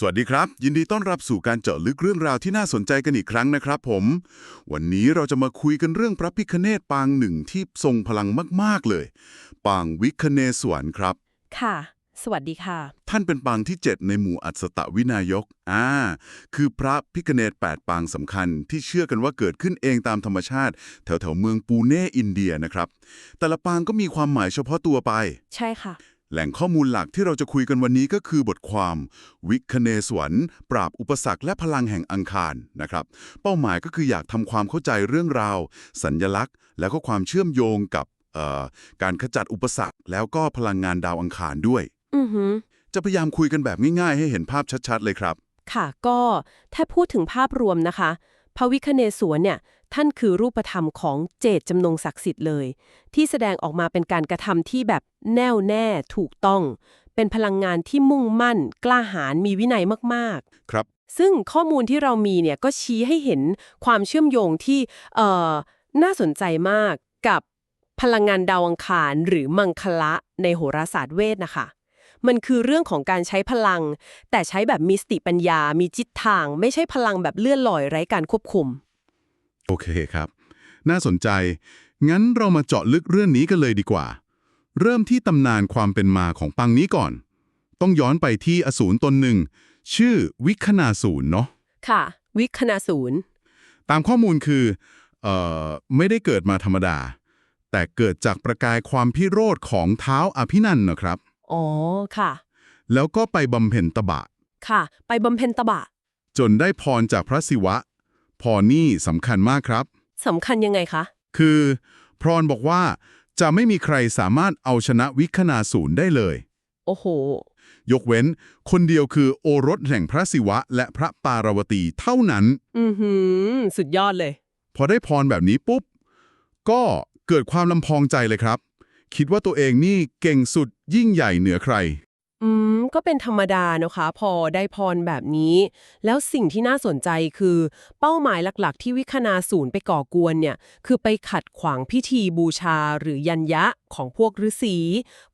สวัสดีครับ ยินดีต้อนรับสู่การเจาะลึกเรื่องราวที่น่าสนใจกันอีกครั้งนะครับผม วันนี้เราจะมาคุยกันเรื่องพระพิคเนตปางหนึ่งที่ทรงพลังมากๆเลย ปางวิคเนศวรครับ ค่ะ สวัสดีค่ะ ท่านเป็นปางที่ 7 ในหมู่อัศตวินายกอ่าคือพระพิคเนต8ปางสำคัญ ที่เชื่อกันว่าเกิดขึ้นเองตามธรรมชาติ แถวๆเมืองปูเน่อินเดียนะครับ แต่ละปางก็มีความหมายเฉพาะตัวไป ใช่ค่ะ แหล่งข้อมูลหลักที่เราจะคุยกันวันนี้ก็คือบทความ วิคเนศวรปราบอุปสรรคและพลังแห่งอังคารนะครับ เป้าหมายก็คืออยากทำความเข้าใจเรื่องราว สัญญลักษณ์ แล้วก็ความเชื่อมโยงกับเอ่อการขจัดอุปสรรค แล้วก็พลังงานดาวอังคารด้วยอือหือจะพยายามคุยกันแบบง่ายๆ ให้เห็นภาพชัดๆ เลยครับ ค่ะก็ถ้าพูดถึงภาพรวมนะคะพระวิคเนศวรเนี่ย ท่านคือรูปธรรมของเจตจำนงศักดิ์สิทธิ์เลย ที่แสดงออกมาเป็นการกระทำที่แบบแน่วแน่ถูกต้อง เป็นพลังงานที่มุ่งมั่น กล้าหาญมีวินัยมากครับๆซึ่งข้อมูลที่เรามีเนี่ยก็ชี้ให้เห็นความเชื่อมโยงที่เอ่อน่าสนใจมากกับพลังงานดาวอังคารหรือมังคละในโหราศาสตร์เวทนะคะมันคือเรื่องของการใช้พลัง แต่ใช้แบบมีสติปัญญา มีจิตทาง ไม่ใช่พลังแบบเลื่อนลอยไร้การควบคุม โอเคครับ น่าสนใจ งั้นเรามาเจาะลึกเรื่องนี้กันเลยดีกว่า เริ่มที่ตำนานความเป็นมาของปังนี้ก่อน ต้องย้อนไปที่อสูรตนหนึ่ง ชื่อวิคณาสูรเนาะ ค่ะ วิคณาศูนย์ตามข้อมูลคือ เอ่อ ไม่ได้เกิดมาธรรมดา แต่เกิดจากประกายความพิโรธของเท้าอภินันท์นะครับ อ๋อ ค่ะ แล้วก็ไปบำเพ็ญตบะ ค่ะ ไปบำเพ็ญตบะ จนได้พรจากพระศิวะ พรนี่สำคัญมากครับ สำคัญยังไงคะ คือพรบอกว่าจะไม่มีใครสามารถเอาชนะวิคณาสูรได้เลย โอ้โห ยกเว้น คนเดียวคือโอรสแห่งพระศิวะ และพระปารวตีเท่านั้น อือหือ สุดยอดเลย พอได้พรแบบนี้ปุ๊บ ก็เกิดความลำพองใจเลยครับ คิดว่าตัวเองนี่เก่งสุดยิ่งใหญ่เหนือใคร อืม ก็เป็นธรรมดานะคะ พอได้พรแบบนี้ แล้วสิ่งที่น่าสนใจคือ เป้าหมายหลักๆ ที่วิคณาศูนย์ไปก่อกวนเนี่ย คือไปขัดขวางพิธีบูชาหรือยัญยะของพวกฤาษี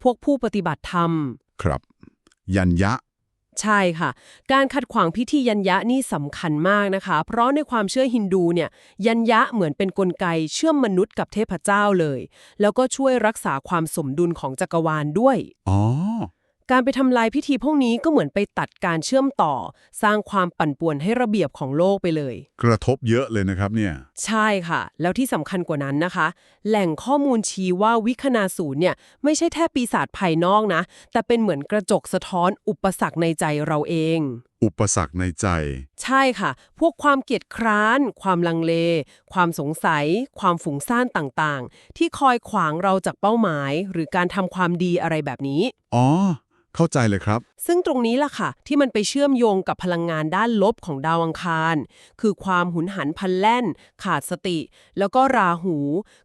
พวกผู้ปฏิบัติธรรม ครับ ยันยะ ใช่ค่ะ การขัดขวางพิธียัญญะนี่สำคัญมากนะคะ เพราะในความเชื่อฮินดูเนี่ย ยัญญะเหมือนเป็นนกลไกเชื่อมมนุษย์กับเทพเจ้าเลย แล้วก็ช่วยรักษาความสมดุลของจักรวาลด้วย อ๋อ การไปทำลายพิธีพวกนี้ก็เหมือนไปตัดการเชื่อมต่อ สร้างความปั่นป่วนให้ระเบียบของโลกไปเลย กระทบเยอะเลยนะครับเนี่ย ใช่ค่ะ แล้วที่สำคัญกว่านั้นนะคะ แหล่งข้อมูลชี้ว่าวิคณาศูนย์เนี่ย ไม่ใช่แค่ปีศาจภายนอกนะ แต่เป็นเหมือนกระจกสะท้อนอุปสรรคในใจเราเอง อุปสรรคในใจ ใช่ค่ะ พวกความเกียจคร้าน ความลังเล ความสงสัย ความฝุ่งซ่านต่างๆ ที่คอยขวางเราจากเป้าหมาย หรือการทำความดีอะไรแบบนี้ อ๋อ เข้าใจเลยครับ ซึ่งตรงนี้ล่ะค่ะ ที่มันไปเชื่อมโยงกับพลังงานด้านลบของดาวอังคาร คือความหุนหันพลันแล่น ขาดสติ แล้วก็ราหู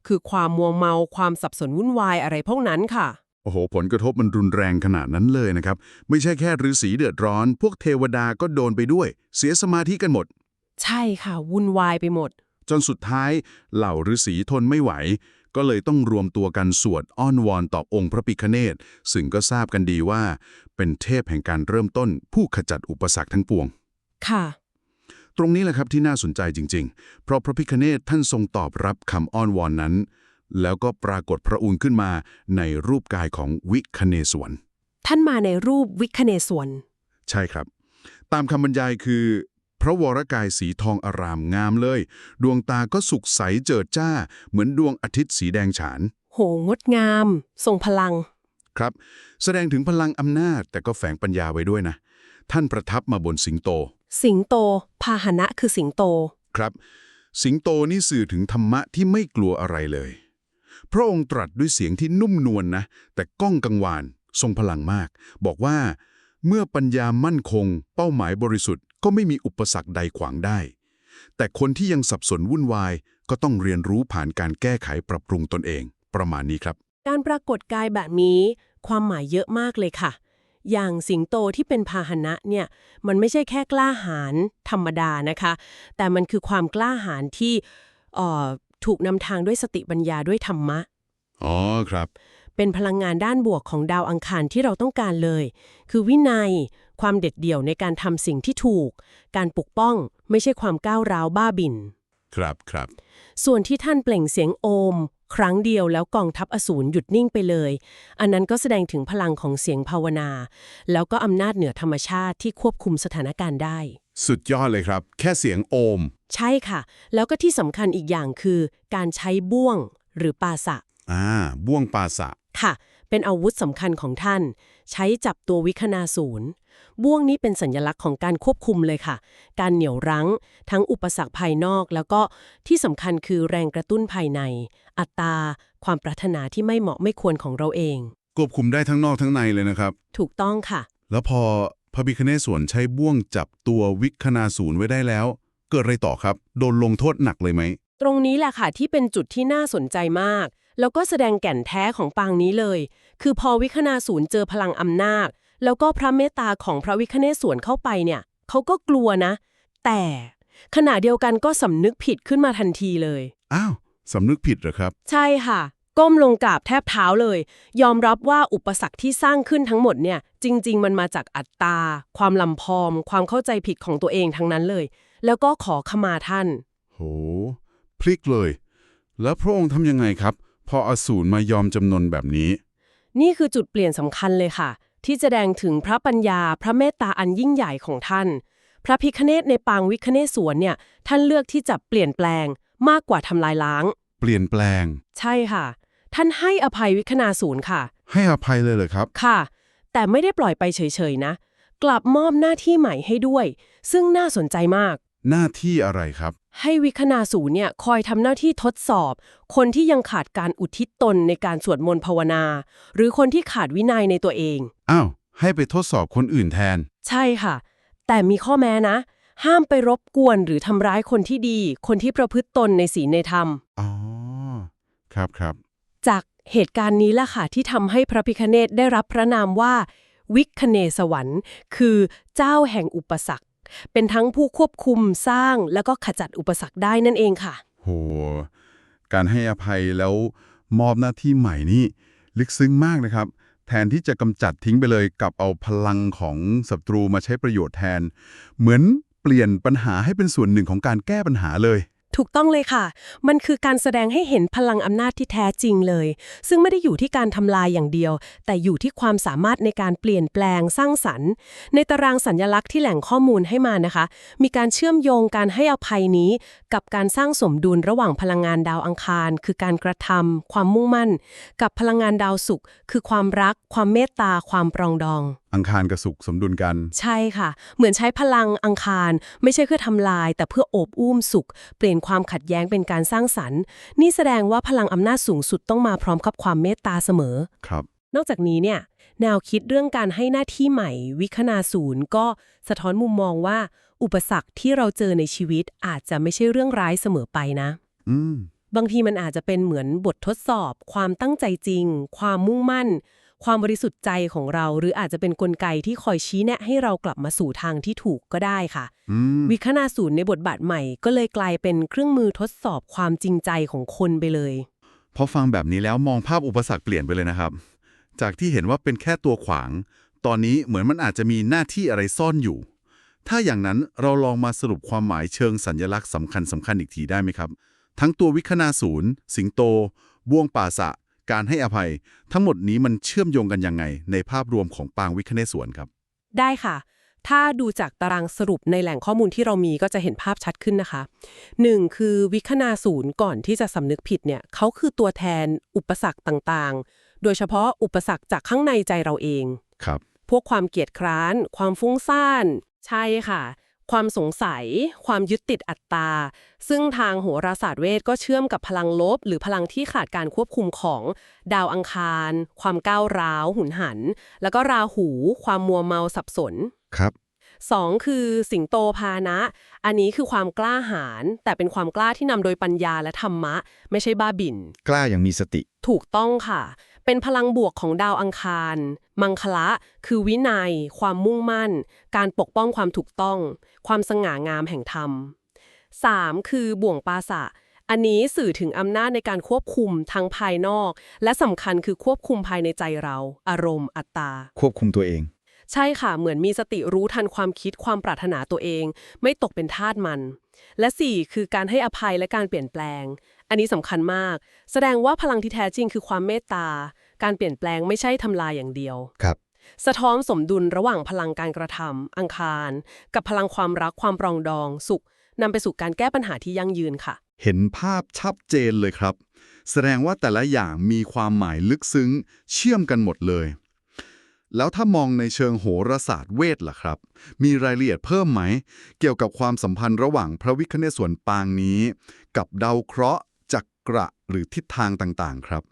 คือความมัวเมา ความสับสนวุ่นวายอะไรพวกนั้นค่ะ โอ้โห ผลกระทบมันรุนแรงขนาดนั้นเลยนะครับ ไม่ใช่แค่ฤาษีเดือดร้อน พวกเทวดาก็โดนไปด้วย เสียสมาธิกันหมด ใช่ค่ะ วุ่นวายไปหมด จนสุดท้าย เหล่าฤาษีทนไม่ไหว ก็เลยต้องรวมตัวกันสวดอ้อนวอนต่อองค์พระปิคเนศซึ่งก็ทราบกันดีว่า เป็นเทพแห่งการเริ่มต้น ผู้ขจัดอุปสรรคทั้งปวง ค่ะตรงนี้แหละครับที่น่าสนใจจริง ๆ เพราะพระพิคเนศท่านทรงตอบรับคำอ้อนวอนนั้น แล้วก็ปรากฏพระองค์ขึ้นมาในรูปกายของวิคเนศวร ท่านมาในรูปวิคเนศวร ใช่ครับ ตามคำบรรยายคือ พระวรกายสีทองอารามงามเลย ดวงตาก็สุกใสเจิดจ้า เหมือนดวงอาทิตย์สีแดงฉาน โหงดงาม ทรงพลัง ครับ แสดงถึงพลังอำนาจแต่ก็แฝงปัญญาไว้ด้วยนะ ท่านประทับมาบนสิงโต สิงโต พาหนะคือสิงโต ครับ สิงโตนี่สื่อถึงธรรมะที่ไม่กลัวอะไรเลย พระองค์ตรัสด้วยเสียงที่นุ่มนวลนนะ แต่ก้องกังวาน ทรงพลังมาก บอกว่า เมื่อปัญญามั่นคง เป้าหมายบริสุทธิ์ก็ไม่มีอุปสรรคใดขวางได้ แต่คนที่ยังสับสนวุ่นวาย ก็ต้องเรียนรู้ผ่านการแก้ไขปรับปรุงตนเอง ประมาณนี้ครับ การปรากฏกายแบบนี้ ความหมายเยอะมากเลยค่ะ อย่างสิงโตที่เป็นพาหนะเนี่ย มันไม่ใช่แค่กล้าหาญธรรมดานะคะ แต่มันคือความกล้าหาญที่เอ่อ ถูกนำทางด้วยสติปัญญาด้วยธรรมะ อ๋อครับ เป็นพลังงานด้านบวกของดาวอังคารที่เราต้องการเลย คือวินัย ความเด็ดเดี่ยวในการทำสิ่งที่ถูก การปกป้องไม่ใช่ความก้าวร้าวบ้าบิน ครับครับ ส่วนที่ท่านเปล่งเสียงโอม ครั้งเดียวแล้วกองทัพอสูรหยุดนิ่งไปเลย อันนั้นก็แสดงถึงพลังของเสียงภาวนา แล้วก็อำนาจเหนือธรรมชาติที่ควบคุมสถานการณ์ได้ สุดยอดเลยครับ แค่เสียงโอม ใช่ค่ะ แล้วก็ที่สำคัญอีกอย่างคือ การใช้บ้วงหรือปาสะ อ่าบ้วงปาสะ ค่ะ เป็นอาวุธสำคัญของท่าน ใช้จับตัววิคณาศูนย์บ้วงนี้เป็นสัญลักษณ์ของการควบคุมเลยค่ะ การเหนี่ยวรั้ง ทั้งอุปสรรคภายนอก แล้วก็ที่สำคัญคือแรงกระตุ้นภายใน อัตตราความปรารถนาที่ไม่เหมาะไม่ควรของเราเอง ควบคุมได้ทั้งนอกทั้งในเลยนะครับ ถูกต้องค่ะ แล้วพอพระบิคเนศสวนใช้บ้วงจับตัววิคณาศูนย์ไว้ได้แล้ว เกิดอะไรต่อครับ โดนลงโทษหนักเลยไหม ตรงนี้แหละค่ะที่เป็นจุดที่น่าสนใจมาก แล้วก็แสดงแก่นแท้ของปางนี้เลย คือพอวิคณาศูนย์เจอพลังอำนาจ แล้วก็พระเมตตาของพระวิคเนศสวนเข้าไปเนี่ยเขาก็กลัวนะ แต่ขณะเดียวกันก็สำนึกผิดขึ้นมาทันทีเลย อ้าวสำนึกผิดเหรอครับ ใช่ค่ะ ก้มลงกราบแทบเท้าเลย ยอมรับว่าอุปสรรคที่สร้างขึ้นทั้งหมดเนี่ย จริง ๆ มันมาจากอัตตา ความลำพองความเข้าใจผิดของตัวเองทั้งนั้นเลย แล้วก็ขอขมาท่าน โห พลิกเลย แล้วพระองค์ทำยังไงครับ พออสูรมายอมจำนนแบบนี้ นี่คือจุดเปลี่ยนสำคัญเลยค่ะ ที่แสดงถึงพระปัญญาพระเมตตาอันยิ่งใหญ่ของท่าน พระพิคเนตในปางวิคเนศสวนเนี่ย ท่านเลือกที่จะเปลี่ยนแปลงมากกว่าทำลายล้าง เปลี่ยนแปลง ใช่ค่ะ ท่านให้อภัยวิคณาศูนย์ค่ะ ให้อภัยเลยเหรอครับ ค่ะ แต่ไม่ได้ปล่อยไปเฉยๆนะ กลับมอบหน้าที่ใหม่ให้ด้วย ซึ่งน่าสนใจมาก หน้าที่อะไรครับ ให้วิคณาศูนย์เนี่ยคอยทำหน้าที่ทดสอบ คนที่ยังขาดการอุทิศตนในการสวดมนต์ภาวนา หรือคนที่ขาดวินัยในตัวเอง อ้าว ให้ไปทดสอบคนอื่นแทน ใช่ค่ะ แต่มีข้อแม้นะ ห้ามไปรบกวนหรือทำร้ายคนที่ดี คนที่ประพฤติตนในศีลในธรรม อ๋อ ครับครับ จากเหตุการณ์นี้ล่ะค่ะที่ทำให้พระพิคเนตได้รับพระนามว่า วิคเนสวรรค์ คือเจ้าแห่งอุปสรรค เป็นทั้งผู้ควบคุมสร้างแล้วก็ขจัดอุปสรรคได้นั่นเองค่ะ โห การให้อภัยแล้วมอบหน้าที่ใหม่นี่ลึกซึ้งมากนะครับ แทนที่จะกำจัดทิ้งไปเลยกับเอาพลังของศัตรูมาใช้ประโยชน์แทน เหมือนเปลี่ยนปัญหาให้เป็นส่วนหนึ่งของการแก้ปัญหาเลย ถูกต้องเลยค่ะ มันคือการแสดงให้เห็นพลังอำนาจที่แท้จริงเลย ซึ่งไม่ได้อยู่ที่การทำลายอย่างเดียว แต่อยู่ที่ความสามารถในการเปลี่ยนแปลงสร้างสรรค์ ในตารางสัญญลักษณ์ที่แหล่งข้อมูลให้มานะคะ มีการเชื่อมโยงการให้อภัยนี้ กับการสร้างสมดุลระหว่างพลังงานดาวอังคาร คือการกระทำความมุ่งมั่น กับพลังงานดาวศุกร์คือความรัก ความเมตตา ความปรองดอง อังคารกับสุขสมดุลกัน ใช่ค่ะ เหมือนใช้พลังอังคาร ไม่ใช่เพื่อทำลาย แต่เพื่อโอบอุ้มสุข เปลี่ยนความขัดแย้งเป็นการสร้างสรรค์ นี่แสดงว่าพลังอำนาจสูงสุดต้องมาพร้อมกับความเมตตาเสมอ ครับ นอกจากนี้เนี่ยแนวคิดเรื่องการให้หน้าที่ใหม่ วิคณาศูนย์ ก็สะท้อนมุมมองว่า อุปสรรคที่เราเจอในชีวิตอาจจะไม่ใช่เรื่องร้ายเสมอไปนะ อืมบางทีมันอาจจะเป็นเหมือนบททดสอบ ความตั้งใจจริง ความมุ่งมั่น ความบริสุทธิ์ใจของเรา หรืออาจจะเป็นนกลไกที่คอยชี้แนะให้เรากลับมาสู่ทางที่ถูกก็ได้ค่ะอืมวิคณาศูนย์ในบทบาทใหม่ ก็เลยกลายเป็นเครื่องมือทดสอบความจริงใจของคนไปเลยพอฟังแบบนี้แล้วมองภาพอุปสรรคเปลี่ยนไปเลยนะครับ จากที่เห็นว่าเป็นแค่ตัวขวาง ตอนนี้เหมือนมันอาจจะมีหน้าที่อะไรซ่อนอยู่ ถ้าอย่างนั้นเราลองมาสรุปความหมายเชิงสัญญลักษณ์สำคัญสำคัญอีกทีได้ไหมครับ ทั้งตัววิคณาศูนย์ สิงโต บ่วงป่าสะ การให้อภัย ทั้งหมดนี้มันเชื่อมโยงกันยังไง ในภาพรวมของปางวิคเนศวรครับ ได้ค่ะ ถ้าดูจากตารางสรุปในแหล่งข้อมูลที่เรามีก็จะเห็นภาพชัดขึ้นนะคะ 1. คือวิคณาศูนย์ก่อนที่จะสำนึกผิดเนี่ยเขาคือตัวแทนอุปสรรคต่างๆ โดยเฉพาะอุปสรรคจากข้างในใจเราเอง ครับ พวกความเกียจคร้าน ความฟุ้งซ่าน ใช่ค่ะ ความสงสัย ความยึดติดอัตตา ซึ่งทางโหราศาสตร์เวทก็เชื่อมกับพลังลบ หรือพลังที่ขาดการควบคุมของ ดาวอังคาร ความก้าวร้าว หุนหัน แล้วก็ราหู ความมัวเมาสับสน ครับ สองคือสิงโตพานะ อันนี้คือความกล้าหาญแต่เป็นความกล้าที่นำโดยปัญญาและธรรมะ ไม่ใช่บ้าบิ่น กล้าอย่างมีสติ ถูกต้องค่ะ เป็นพลังบวกของดาวอังคาร มังคละ คือวินัย ความมุ่งมั่น การปกป้องความถูกต้อง ความสง่างามแห่งธรรม 3. คือบ่วงปาสะอันนี้สื่อถึงอำนาจในการควบคุมทั้งภายนอก และสำคัญคือควบคุมภายในใจเรา อารมณ์อัตตา ควบคุมตัวเอง ใช่ค่ะ เหมือนมีสติรู้ทันความคิดความปรารถนาตัวเอง ไม่ตกเป็นทาสมัน และ 4 คือการให้อภัยและการเปลี่ยนแปลง อันนี้สำคัญมาก แสดงว่าพลังที่แท้จริงคือความเมตตา การเปลี่ยนแปลงไม่ใช่ทำลายอย่างเดียวครับ สะท้อนสมดุลระหว่างพลังการกระทำอังคาร กับพลังความรักความปรองดอง สุขนำไปสู่การแก้ปัญหาที่ยั่งยืนค่ะ เห็นภาพชัดเจนเลยครับ แสดงว่าแต่ละอย่างมีความหมายลึกซึ้ง เชื่อมกันหมดเลย แล้วถ้ามองในเชิงโหราศาสตร์เวทล่ะครับ มีรายละเอียดเพิ่มไหม เกี่ยวกับความสัมพันธ์ระหว่างพระวิคเนศส่วนปางนี้ กับดาวเคราะห์จักระหรือทิศทางต่างๆ ครับ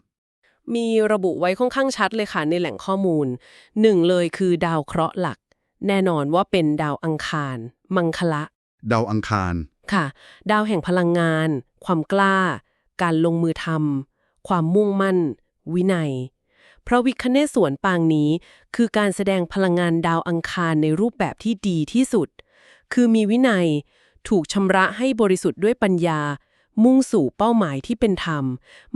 มีระบุไว้ค่อนข้างชัดเลยค่ะในแหล่งข้อมูลหนึ่งเลยคือดาวเคราะห์หลัก แน่นอนว่าเป็นดาวอังคาร มังคละ ดาวอังคาร ค่ะ ดาวแห่งพลังงาน ความกล้า การลงมือทำความมุ่งมั่น วินัย พระวิคเนศสวนปางนี้ คือการแสดงพลังงานดาวอังคารในรูปแบบที่ดีที่สุด คือมีวินัย ถูกชำระให้บริสุทธิ์ด้วยปัญญา มุ่งสู่เป้าหมายที่เป็นธรรม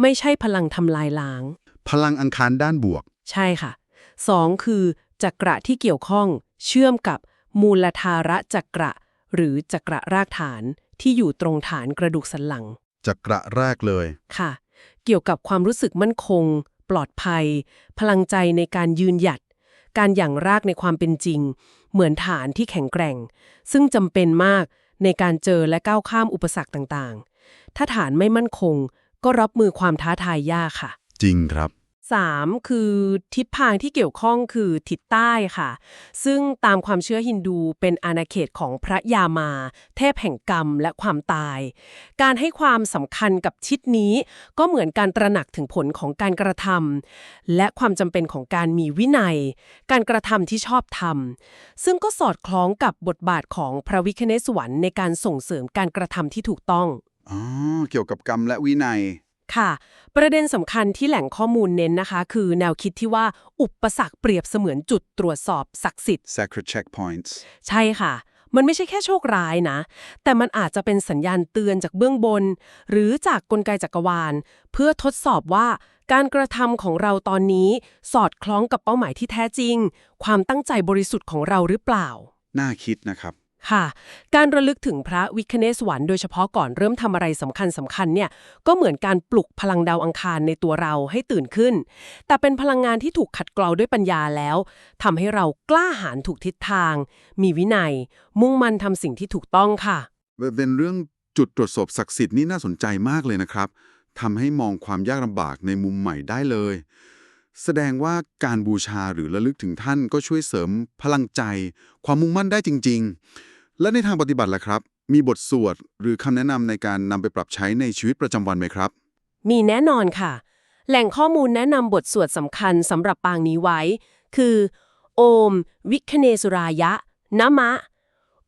ไม่ใช่พลังทำลายล้าง พลังอังคารด้านบวก ใช่ค่ะ 2. คือจักระที่เกี่ยวข้อง เชื่อมกับมูลธาระจักระ หรือจักระรากฐานที่อยู่ตรงฐานกระดูกสันหลังจักระแรกเลย ค่ะ เกี่ยวกับความรู้สึกมั่นคง ปลอดภัย พลังใจในการยืนหยัด การหยั่งรากในความเป็นจริง เหมือนฐานที่แข็งแกร่ง ซึ่งจำเป็นมากในการเจอและก้าวข้ามอุปสรรคต่างๆ ถ้าฐานไม่มั่นคง ก็รับมือความท้าทายยากค่ะ จริงครับ 3. คือทิศทางที่เกี่ยวข้องคือทิศใต้ค่ะ ซึ่งตามความเชื่อฮินดูเป็นอาณาเขตของพระยามา เทพแห่งกรรมและความตาย การให้ความสำคัญกับทิศนี้ก็เหมือนการตระหนักถึงผลของการกระทำและความจำเป็นของการมีวินัย การกระทำที่ชอบทำซึ่งก็สอดคล้องกับบทบาทของพระวิคเนศวรรค์ในการส่งเสริมการกระทำที่ถูกต้องอ๋อเกี่ยวกับกรรมและวินัย ค่ะ ประเด็นสำคัญที่แหล่งข้อมูลเน้นนะคะ คือแนวคิดที่ว่าอุปสรรคเปรียบเสมือนจุดตรวจสอบศักดิ์สิทธิ์ sacred checkpoints ใช่ค่ะ มันไม่ใช่แค่โชคร้ายนะ แต่มันอาจจะเป็นสัญญาณเตือนจากเบื้องบน หรือจากกลไกจักรวาล เพื่อทดสอบว่าการกระทำของเราตอนนี้สอดคล้องกับเป้าหมายที่แท้จริง ความตั้งใจบริสุทธิ์ของเราหรือเปล่า น่าคิดนะครับ ค่ะ การระลึกถึงพระวิคเนศวรรค์โดยเฉพาะก่อนเริ่มทำอะไรสำคัญสำคัญเนี่ย ก็เหมือนการปลุกพลังดาวอังคารในตัวเราให้ตื่นขึ้น แต่เป็นพลังงานที่ถูกขัดเกลาด้วยปัญญาแล้วทำให้เรากล้าหาญถูกทิศทาง มีวินัย มุ่งมั่นทำสิ่งที่ถูกต้องค่ะเป็นเรื่องจุดตรวจสอบศักดิ์สิทธิ์นี่น่าสนใจมากเลยนะครับทำให้มองความยากลำบากในมุมใหม่ได้เลย แสดงว่าการบูชาหรือระลึกถึงท่านก็ช่วยเสริมพลังใจ ความมุ่งมั่นได้จริง ๆ และในทางปฏิบัติล่ะครับ มีบทสวดหรือคำแนะนำในการนำไปปรับใช้ในชีวิตประจำวันไหมครับ มีแน่นอนค่ะ แหล่งข้อมูลแนะนำบทสวดสำคัญสำหรับปางนี้ไว้ คือ โอม วิคเนสุรายะนะมะ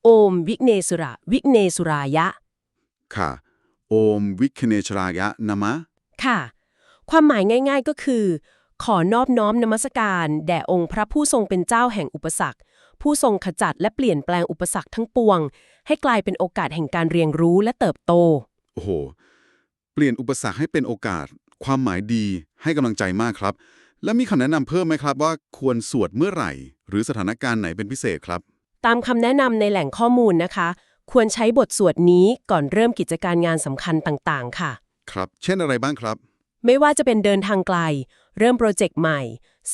โอม วิคเนสุระ วิคเนสุรายะ ค่ะ โอมวิคเนชรายะนามะ ค่ะ ความหมายง่าย ๆก็คือ ขอนอบน้อมนมัสการ แด่องค์พระผู้ทรงเป็นเจ้าแห่งอุปสรรค ผู้ทรงขจัดและเปลี่ยนแปลงอุปสรรคทั้งปวง ให้กลายเป็นโอกาสแห่งการเรียนรู้และเติบโต โอ้โห เปลี่ยนอุปสรรคให้เป็นโอกาส ความหมายดีให้กำลังใจมากครับ และมีคำแนะนำเพิ่มไหมครับว่าควรสวดเมื่อไหร่ หรือสถานการณ์ไหนเป็นพิเศษครับ ตามคำแนะนำในแหล่งข้อมูลนะคะ ควรใช้บทสวดนี้ก่อนเริ่มกิจการงานสำคัญต่างๆ ค่ะ ครับ เช่นอะไรบ้างครับ ไม่ว่าจะเป็นเดินทางไกล เริ่มโปรเจกต์ใหม่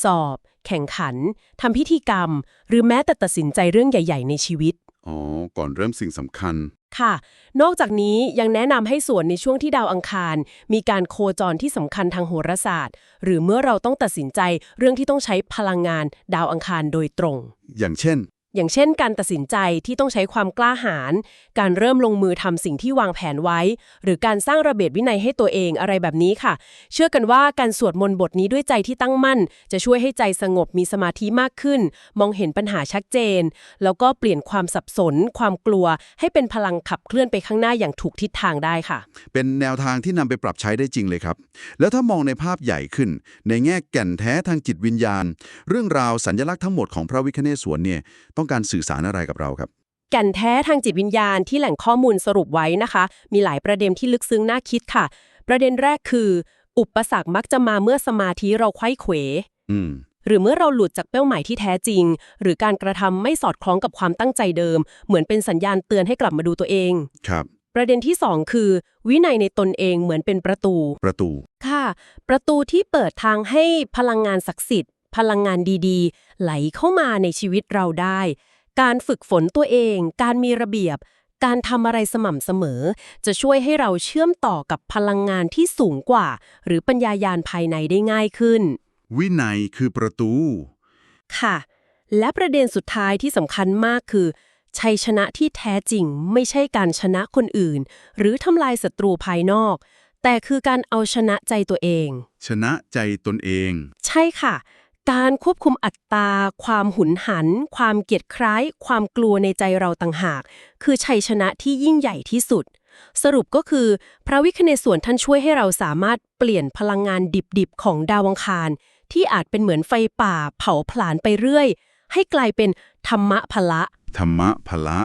สอบ แข่งขันทำพิธีกรรม หรือแม้แต่ตัดสินใจเรื่องใหญ่ ๆ ในชีวิต อ๋อ ก่อนเริ่มสิ่งสำคัญ ค่ะ นอกจากนี้ยังแนะนำให้สวนในช่วงที่ดาวอังคาร มีการโคจรที่สำคัญทางโหราศาสตร์ หรือเมื่อเราต้องตัดสินใจเรื่องที่ต้องใช้พลังงานดาวอังคารโดยตรง อย่างเช่น อย่างเช่นการตัดสินใจที่ต้องใช้ความกล้าหาญ การเริ่มลงมือทำสิ่งที่วางแผนไว้ หรือการสร้างระเบียบวินัยให้ตัวเองอะไรแบบนี้ค่ะ เชื่อกันว่าการสวดมนต์บทนี้ด้วยใจที่ตั้งมั่น จะช่วยให้ใจสงบมีสมาธิมากขึ้น มองเห็นปัญหาชัดเจน แล้วก็เปลี่ยนความสับสน ความกลัว ให้เป็นพลังขับเคลื่อนไปข้างหน้าอย่างถูกทิศทางได้ค่ะ เป็นแนวทางที่นำไปปรับใช้ได้จริงเลยครับ แล้วถ้ามองในภาพใหญ่ขึ้น ในแง่แก่นแท้ทางจิตวิญญาณ เรื่องราวสัญลักษณ์ทั้งหมดของพระวิคเนศสวนเนี่ยต้องการสื่อสารอะไรกับเราครับ แก่นแท้ทางจิตวิญญาณที่แหล่งข้อมูลสรุปไว้นะคะ มีหลายประเด็นที่ลึกซึ้งน่าคิดค่ะ ประเด็นแรกคือ อุปสรรคมักจะมาเมื่อสมาธิเราไขว้เขวอืมหรือเมื่อเราหลุดจากเป้าหมายที่แท้จริง หรือการกระทำไม่สอดคล้องกับความตั้งใจเดิม เหมือนเป็นสัญญาณเตือนให้กลับมาดูตัวเองครับประเด็นที่ 2 คือ วินัยในตนเองเหมือนเป็นประตู ประตู ค่ะ ประตูที่เปิดทางให้พลังงานศักดิ์สิทธิ์ พลังงานดีๆ ไหลเข้ามาในชีวิตเราได้ การฝึกฝนตัวเอง การมีระเบียบ การทำอะไรสม่ำเสมอ จะช่วยให้เราเชื่อมต่อกับพลังงานที่สูงกว่า หรือปัญญายาณภายในได้ง่ายขึ้น วินัยคือประตู ค่ะ และประเด็นสุดท้ายที่สำคัญมากคือชัยชนะที่แท้จริงไม่ใช่การชนะคนอื่น หรือทำลายศัตรูภายนอก แต่คือการเอาชนะใจตัวเอง ชนะใจตนเอง ใช่ค่ะ การควบคุมอัตตาความหุนหัน ความเกียจคร้าย ความกลัวในใจเราต่างหาก คือชัยชนะที่ยิ่งใหญ่ที่สุด สรุปก็คือ พระวิคเนศวรท่านช่วยให้เราสามารถเปลี่ยนพลังงานดิบๆ ของดาวังคาร ที่อาจเป็นเหมือนไฟป่า เผาผลาญไปเรื่อย ให้กลายเป็นธรรมะพละ ธรรมะพละ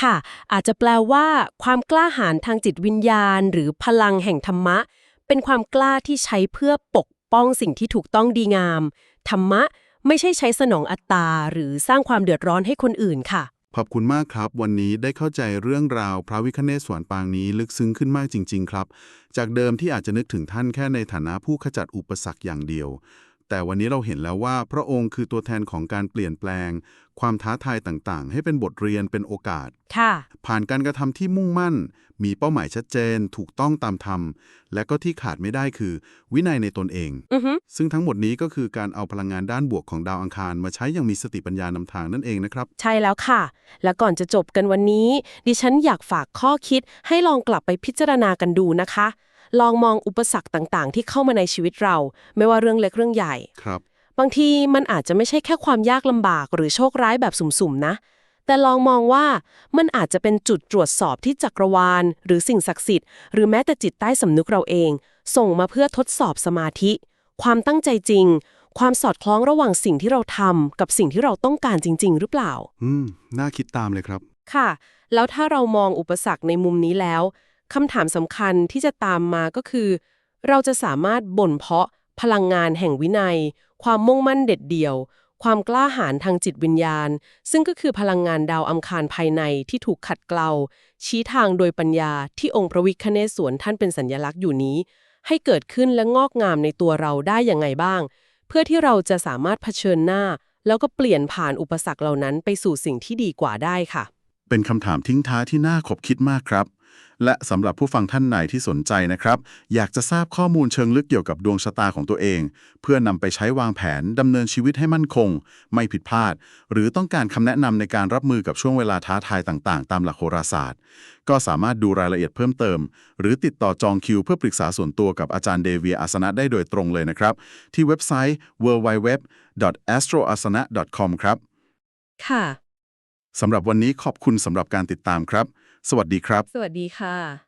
ค่ะ อาจจะแปลว่าความกล้าหาญทางจิตวิญญาณ หรือพลังแห่งธรรมะ เป็นความกล้าที่ใช้เพื่อปกป้องสิ่งที่ถูกต้องดีงาม ธรรมะไม่ใช่ใช้สนองอัตตา หรือสร้างความเดือดร้อนให้คนอื่นค่ะ ขอบคุณมากครับ วันนี้ได้เข้าใจเรื่องราวพระวิคเนศสวนปางนี้ลึกซึ้งขึ้นมากจริง ๆ ครับ จากเดิมที่อาจจะนึกถึงท่านแค่ในฐานะผู้ขจัดอุปสรรคอย่างเดียว แต่วันนี้เราเห็นแล้วว่าพระองค์คือตัวแทนของการเปลี่ยนแปลง ความท้าทายต่างๆ ให้เป็นบทเรียนเป็นโอกาส ค่ะ ผ่านการกระทำที่มุ่งมั่น มีเป้าหมายชัดเจน ถูกต้องตามธรรม และก็ที่ขาดไม่ได้คือ วินัยในตนเองอือฮึซึ่งทั้งหมดนี้ก็คือการเอาพลังงานด้านบวกของดาวอังคารมาใช้อย่างมีสติปัญญานำทางนั่นเองนะครับ ใช่แล้วค่ะ และก่อนจะจบกันวันนี้ ดิฉันอยากฝากข้อคิด ให้ลองกลับไปพิจารณากันดูนะคะ ลองมองอุปสรรคต่างๆ ที่เข้ามาในชีวิตเรา ไม่ว่าเรื่องเล็กเรื่องใหญ่ ครับ บางทีมันอาจจะไม่ใช่แค่ความยากลำบากหรือโชคร้ายแบบสุ่มๆนะ แต่ลองมองว่ามันอาจจะเป็นจุดตรวจสอบที่จักรวาล หรือสิ่งศักดิ์สิทธิ์หรือแม้แต่จิตใต้สำนึกเราเอง ส่งมาเพื่อทดสอบสมาธิ ความตั้งใจจริง ความสอดคล้องระหว่างสิ่งที่เราทำกับสิ่งที่เราต้องการจริง ๆ หรือเปล่า อืม น่าคิดตามเลยครับ ค่ะ แล้วถ้าเรามองอุปสรรคในมุมนี้แล้วคำถามสำคัญที่จะตามมาก็คือ เราจะสามารถบ่นเพาะพลังงานแห่งวินัย ความมุ่งมั่นเด็ดเดี่ยว ความกล้าหาญทางจิตวิญญาณ ซึ่งก็คือพลังงานดาวอังคารภายในที่ถูกขัดเกลา ชี้ทางโดยปัญญาที่องค์พระวิคเนศวรท่านเป็นสัญญลักษณ์อยู่นี้ ให้เกิดขึ้นและงอกงามในตัวเราได้อย่างไงบ้าง เพื่อที่เราจะสามารถเผชิญหน้า แล้วก็เปลี่ยนผ่านอุปสรรคเหล่านั้นไปสู่สิ่งที่ดีกว่าได้ค่ะ เป็นคำถามทิ้งท้ายที่น่าขบคิดมากครับ และสำหรับผู้ฟังท่านไหนที่สนใจนะครับ อยากจะทราบข้อมูลเชิงลึกเกี่ยวกับดวงชะตาของตัวเอง เพื่อนำไปใช้วางแผนดำเนินชีวิตให้มั่นคง ไม่ผิดพลาด หรือต้องการคำแนะนำในการรับมือกับช่วงเวลาท้าทายต่างๆ ตามหลักโหราศาสตร์ ก็สามารถดูรายละเอียดเพิ่มเติม หรือติดต่อจองคิวเพื่อปรึกษาส่วนตัวกับอาจารย์เดวีอาสนะได้โดยตรงเลยนะครับ ที่เว็บไซต์ www.astroasana.com ครับ ค่ะสำหรับวันนี้ขอบคุณสำหรับการติดตามครับ สวัสดีครับ สวัสดีค่ะ